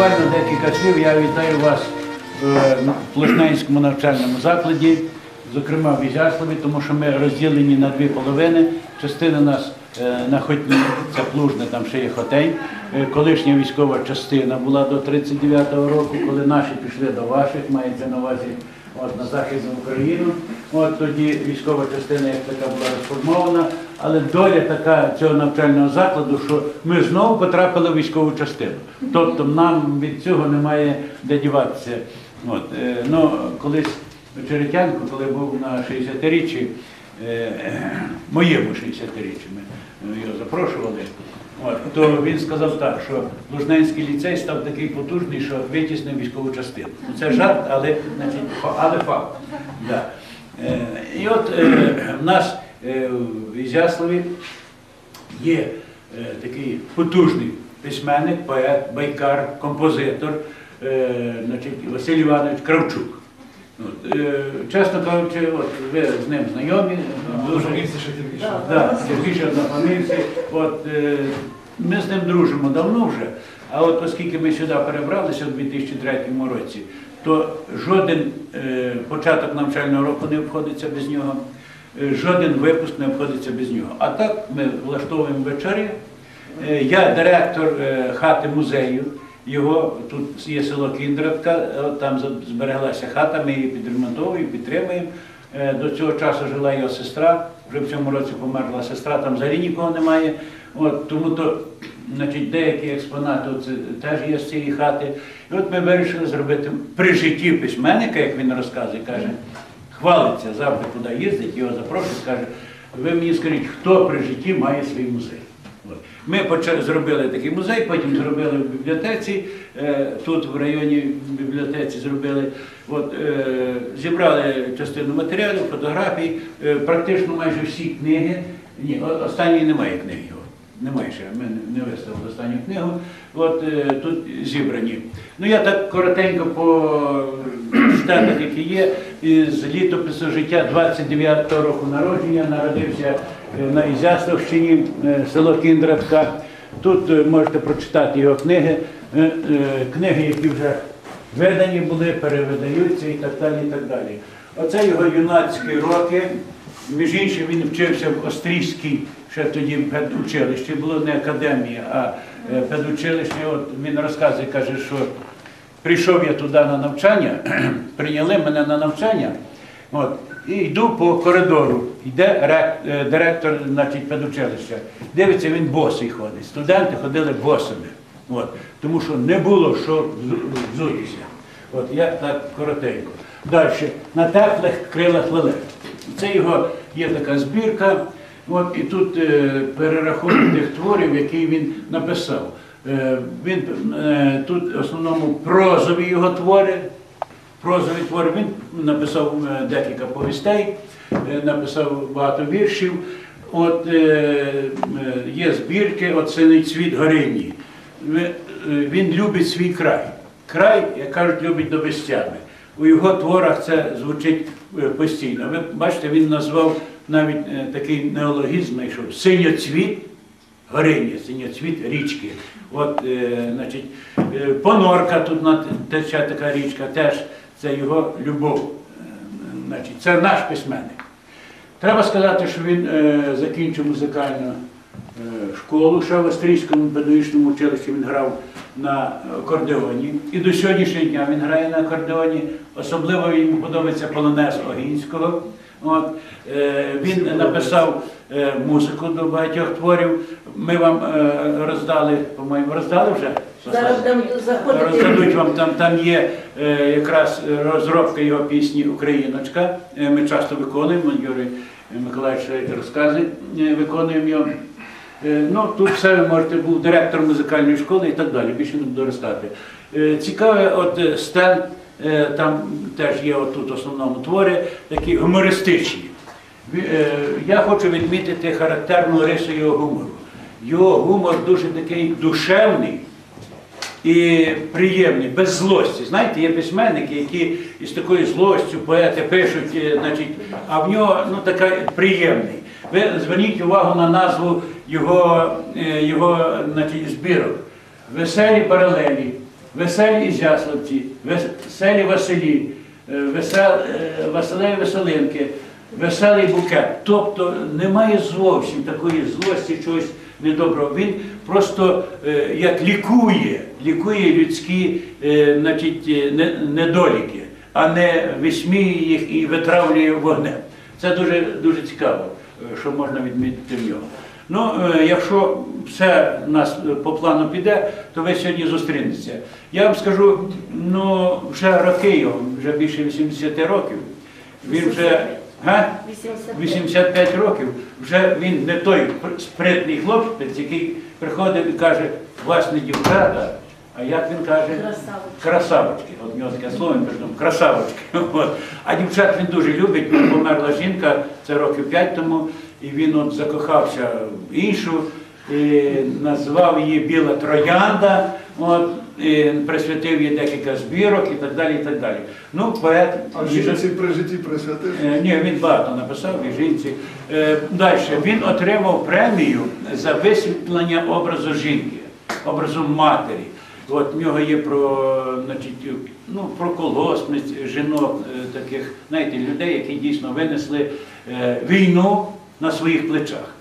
буквально декілька слів. Я вітаю вас е, в Плошненському навчальному закладі, зокрема в Ізяславі, тому що ми розділені на дві половини. Частина нас е, на Хотні, це Плужне, там ще є Хотень. Е, Колишня військова частина була до 39-го року, коли наші пішли до ваших, мається на увазі от, на Західну Україну. От тоді військова частина як така була розформована, але доля така цього навчального закладу, що ми знову потрапили в військову частину. Тобто нам від цього немає де діватися. От, е, ну, колись Черетянко, коли був на 60-річчі, е, моєму 60-річчі, ми його запрошували. От, то він сказав так, що Лужненський ліцей став такий потужний, що витіснив військову частину. Ну, Це жарт, але, значить, але факт. Да. Е, і от е, в нас е, в Ізяславі є е, такий потужний письменник, поет, байкар, композитор, е, значить, Василь Іванович Кравчук. От, е, чесно кажучи, от, ви з ним знайомі, дуже Да, більше однофамільці. От, е, ми з ним дружимо давно вже, а от оскільки ми сюди перебралися у 2003 році, то жоден е, початок навчального року не обходиться без нього, е, жоден випуск не обходиться без нього. А так ми влаштовуємо вечори. Е, Я директор е, хати музею. Його тут є село Кіндратка, там збереглася хата, ми її підремонтовуємо, підтримуємо. Е, До цього часу жила його сестра, вже в цьому році померла сестра, там взагалі нікого немає. От, тому то значить, деякі експонати це теж є з цієї хати. І от ми вирішили зробити при житті письменника, як він розказує, каже, хвалиться, завжди куди їздить, його запрошують, каже, ви мені скажіть, хто при житті має свій музей. Ми почали, зробили такий музей, потім зробили в бібліотеці, е, тут в районі бібліотеці зробили, от, е, зібрали частину матеріалів, фотографій, е, практично майже всі книги. Ні, останньої немає книги. Немає ще, ми не- виставили останню книгу. От е, тут зібрані. Ну я так коротенько по штатах, які є, з літопису життя 29-го року народження, народився е, на Ізяславщині, е, село Кіндратка. Тут можете прочитати його книги, книги, які вже видані були, перевидаються і так далі. і так далі. Оце його юнацькі роки. Між іншим, він вчився в Острізькій, ще тоді педучилищі, було не академія, а е, педучилище. От він розказує, каже, що прийшов я туди на навчання, прийняли мене на навчання. От, і йду по коридору, йде е, директор значить, педучилища. Дивиться, він босий ходить. Студенти ходили босими. От, тому що не було що взу- взутися. От я так коротенько. Далі. На теплих крилах лелек. Це його є така збірка. От, і тут е, перерахунок тих творів, які він написав. Е, він, е, тут в основному прозові його твори. Прозові твори. Він написав е, декілька повістей, е, написав багато віршів. От е, е, є збірки, от синий цвіт горині. Е, Він любить свій край. Край, як кажуть, любить до безтями. У його творах це звучить постійно. Ви бачите, він назвав навіть е, такий неологізм знайшов синьоцвіт Гориня, синьоцвіт річки. От, е, значить, е, понорка тут тече така річка, теж це його любов. Е, Значить, це наш письменник. Треба сказати, що він е, закінчив музикальну е, школу, ще в Австрійському педагогічному училищі він грав на акордеоні. І до сьогоднішнього дня він грає на акордеоні. Особливо йому подобається полонез Огінського. От, е, він написав е, музику до багатьох творів. Ми вам е, роздали, по-моєму, роздали вже? Зараз заходити. Роздадуть вам там, там є е, якраз розробка його пісні Україночка. Е, ми часто виконуємо, Юрій Миколаївич розкази е, виконуємо його. Е, ну, тут все ви можете був директор музикальної школи і так далі. Більше не буду розказати. Е, цікаве, от е, стенд, е, там теж є отут в основному твори, такі гумористичні. Я хочу відмітити характерну рису його гумору. Його гумор дуже такий душевний і приємний, без злості. Знаєте, є письменники, які із такою злостю поети пишуть, значить, а в нього ну, така приємний. Ви зверніть увагу на назву його, е, його значить, збірок. Веселі паралелі, веселі Ізяславці, веселі Василі, е, весел, е, Василеві Веселинки, веселий букет. Тобто немає зовсім такої злості, чогось недоброго. Він просто як лікує, лікує людські е, недоліки, а не висміює їх і витравлює вогнем. Це дуже, дуже цікаво, що можна відмітити в нього. Ну, е, якщо все у нас е, по плану піде, то ви сьогодні зустрінетеся. Я вам скажу, ну, вже роки його, вже більше 80 років. Він вже. Га? 85. 85 років, вже він не той спритний хлопець, який приходить і каже, вас не дівчата, а як він каже? Красавчик. Красавочки. От у нього таке слово, він придумав, красавочки. От. А дівчат він дуже любить, померла жінка, це років 5 тому, і він от закохався в іншу, і назвав її Біла Троянда, от, і присвятив їй декілька збірок і так далі. і так далі. Ну, поет. А жінці при житті присвятив? Е, Ні, він багато написав і жінці. Далі він отримав премію за висвітлення образу жінки, образу матері. От в нього є про, значить, ну, про колгоспниць, жінок, е, таких, знаєте, людей, які дійсно винесли е, війну на своїх плечах.